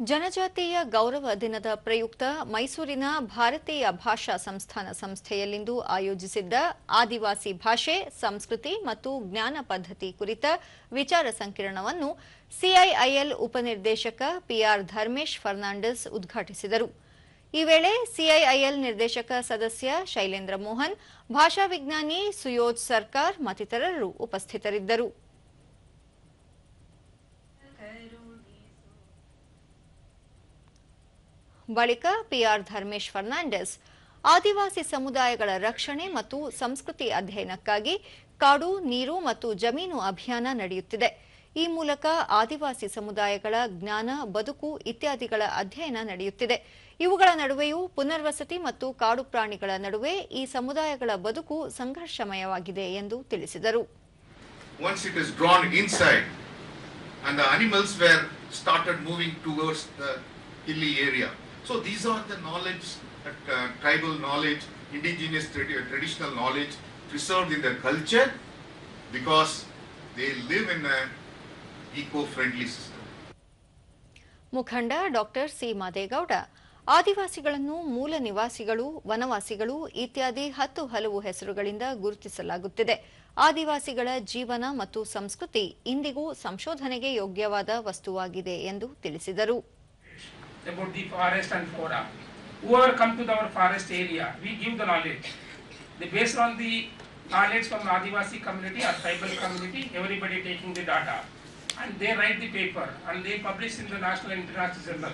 ಜನಜಾತೀಯ ಗೌರವ ದಿನದ ಪ್ರಯುಕ್ತ ಮೈಸೂರಿನ ಭಾರತೀಯ ಭಾಷಾ ಸಂಸ್ಥಾನ ಸಂಸ್ಥೆಯಲ್ಲಿಂದು ಆಯೋಜಿಸಿದ್ದ ಆದಿವಾಸಿ ಭಾಷೆ, ಸಂಸ್ಕೃತಿ ಮತ್ತು ಜ್ಞಾನ ಪದ್ಧತಿ ಕುರಿತ ವಿಚಾರ ಸಂಕಿರಣವನ್ನು ಸಿಐಐಎಲ್ ಉಪನಿರ್ದೇಶಕ ಪಿಆರ್ ಧರ್ಮೇಶ್ ಫರ್ನಾಂಡಿಸ್ ಉದ್ಘಾಟಿಸಿದರು. ಈ ವೇಳೆ ಸಿಐಐಎಲ್ ನಿರ್ದೇಶಕ ಸದಸ್ಯ ಶೈಲೇಂದ್ರ ಮೋಹನ್, ಭಾಷಾ ವಿಜ್ಞಾನಿ ಸುಯೋಜ್ ಸರ್ಕಾರ್ ಮತ್ತಿತರರು ಉಪಸ್ಥಿತರಿದ್ದರು. ಬಳಿಕ ಪಿಆರ್ ಧರ್ಮೇಶ್ ಫರ್ನಾಂಡಿಸ್, ಆದಿವಾಸಿ ಸಮುದಾಯಗಳ ರಕ್ಷಣೆ ಮತ್ತು ಸಂಸ್ಕೃತಿ ಅಧ್ಯಯನಕ್ಕಾಗಿ ಕಾಡು, ನೀರು ಮತ್ತು ಜಮೀನು ಅಭಿಯಾನ ನಡೆಯುತ್ತಿದೆ ಈ ಮೂಲಕ ಆದಿವಾಸಿ ಸಮುದಾಯಗಳ ಜ್ಞಾನ, ಬದುಕು ಇತ್ಯಾದಿಗಳ ಅಧ್ಯಯನ ನಡೆಯುತ್ತಿದೆ ಇವುಗಳ ನಡುವೆಯೂ ಪುನರ್ವಸತಿ ಮತ್ತು ಕಾಡು ಪ್ರಾಣಿಗಳ ನಡುವೆ ಈ ಸಮುದಾಯಗಳ ಬದುಕು ಸಂಘರ್ಷಮಯವಾಗಿದೆ ಎಂದು ತಿಳಿಸಿದರು and the. So these are the knowledge, uh, tribal knowledge, indigenous tradi- traditional knowledge preserved in their culture because they live in an eco-friendly system. ಮುಖಂಡ ಡಾಕ್ಟರ್ ಸಿ ಮಾದೇಗೌಡ ಆದಿವಾಸಿಗಳನ್ನು ಮೂಲ ನಿವಾಸಿಗಳು ವನವಾಸಿಗಳು ಇತ್ಯಾದಿ ಹತ್ತು ಹಲವು ಹೆಸರುಗಳಿಂದ ಗುರುತಿಸಲಾಗುತ್ತಿದೆ ಆದಿವಾಸಿಗಳ ಜೀವನ ಮತ್ತು ಸಂಸ್ಕೃತಿ ಇಂದಿಗೂ ಸಂಶೋಧನೆಗೆ ಯೋಗ್ಯವಾದ ವಸ್ತುವಾಗಿದೆ ಎಂದು ತಿಳಿಸಿದರು about the forest and flora. Whoever come to our forest area, we give the knowledge. They based on the knowledge from Adivasi community or tribal community, everybody taking the data. And they write the paper and they publish in the national and international journal.